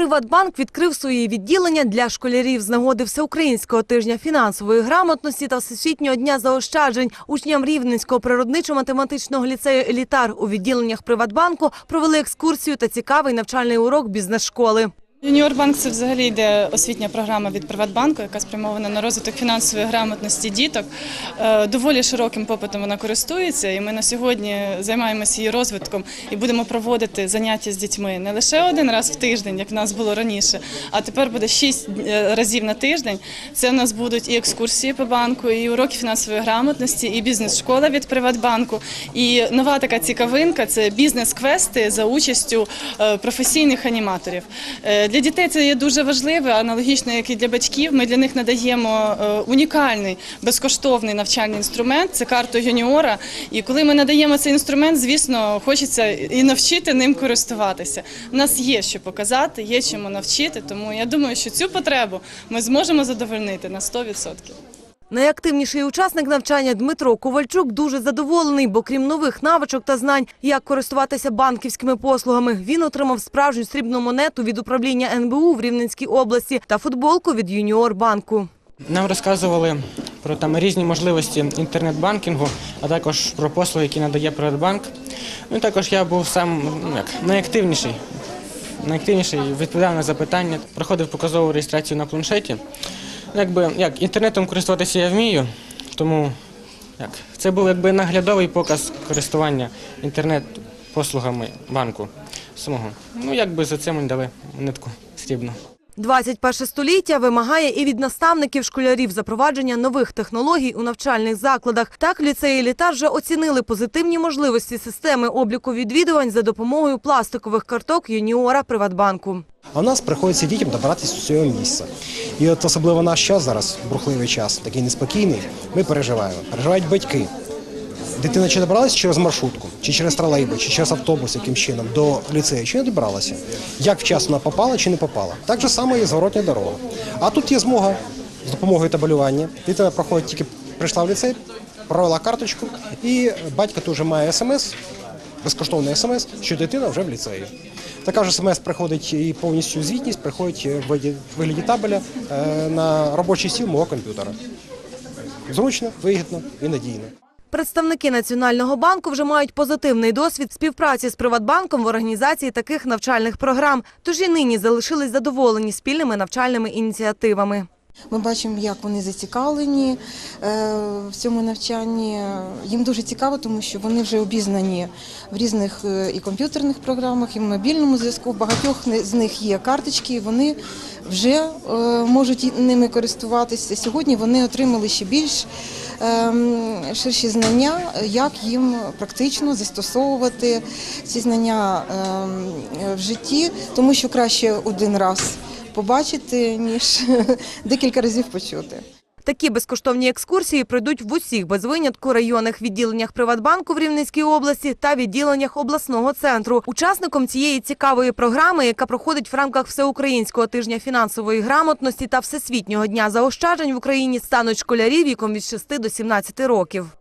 Приватбанк відкрив свої відділення для школярів з нагоди Всеукраїнського тижня фінансової грамотності та Всесвітнього дня заощаджень. Учням Рівненського природничо-математичного ліцею «Елітар» у відділеннях Приватбанку провели екскурсію та цікавий навчальний урок бізнес-школи. Юніор банк це взагалі йде освітня програма від Приватбанку, яка спрямована на розвиток фінансової грамотності діток. Е, Доволі широким попитом вона користується, і ми на сьогодні займаємося її розвитком і будемо проводити заняття з дітьми не лише один раз в тиждень, як в нас було раніше, а тепер буде шість е, разів на тиждень. Це в нас будуть і екскурсії по банку, і уроки фінансової грамотності, і бізнес-школа від Приватбанку. І нова така цікавинка це бізнес-квести за участю е, професійних аніматорів. Для дітей це є дуже важливо, аналогічно як і для батьків. Ми для них надаємо е, унікальний безкоштовний навчальний інструмент. Це карту юніора. І коли ми надаємо цей інструмент, звісно, хочеться і навчити ним користуватися. У нас є що показати, є чому навчити. Тому я думаю, що цю потребу ми зможемо задовольнити на 100%. Найактивніший учасник навчання Дмитро Ковальчук дуже задоволений, бо крім нових навичок та знань, як користуватися банківськими послугами, він отримав справжню срібну монету від управління НБУ в Рівненській області та футболку від Юніор банку. Нам розказували про там різні можливості інтернет-банкінгу, а також про послуги, які надає Приватбанк. Ну також я був сам ну, як, найактивніший. Найактивніший відповідав на запитання, проходив показову реєстрацію на планшеті. Якби як інтернетом користуватися я вмію, тому як це був якби наглядовий показ користування інтернет-послугами банку самого. Ну якби за це мені дали монетку срібну. 21 століття вимагає і від наставників школярів запровадження нових технологій у навчальних закладах. Так, ліцеї «Елітар» вже оцінили позитивні можливості системи обліку відвідувань за допомогою пластикових карток юніора Приватбанку. В нас приходиться дітям добиратися до цього місця. І от особливо наш час зараз, бурхливий час, такий неспокійний, ми переживаємо. Переживають батьки. Дитина чи добралася через маршрутку, чи через тролейбус, чи через автобус, яким чином до ліцею, чи не добралася? Як вчасно попала чи не попала? Так же само і зворотня дорога. А тут є змога з допомогою табелювання. Дитина проходить тільки прийшла в ліцей, провела карточку, і батько тут вже має смс, безкоштовний смс, що дитина вже в ліцеї. Така ж смс приходить і повністю звітність приходить в вигляді табеля е, на робочий стіл мого комп'ютера. Зручно, вигідно і надійно. Представники Національного банку вже мають позитивний досвід співпраці з Приватбанком в організації таких навчальних програм. Тож і нині залишились задоволені спільними навчальними ініціативами. Ми бачимо, як вони зацікавлені е, в цьому навчанні. Їм дуже цікаво, тому що вони вже обізнані в різних е, і комп'ютерних програмах, і в мобільному зв'язку. Багатьох з них є карточки, вони вже е, можуть ними користуватися. Сьогодні вони отримали ще більш ем, ширші знання, як їм практично застосовувати ці знання ем, в житті, тому що краще один раз побачити, ніж декілька разів почути. Такі безкоштовні екскурсії пройдуть в усіх без винятку районних відділеннях Приватбанку в Рівненській області та відділеннях обласного центру. Учасником цієї цікавої програми, яка проходить в рамках Всеукраїнського тижня фінансової грамотності та Всесвітнього дня заощаджень в Україні, стануть школярі віком від 6 до 17 років.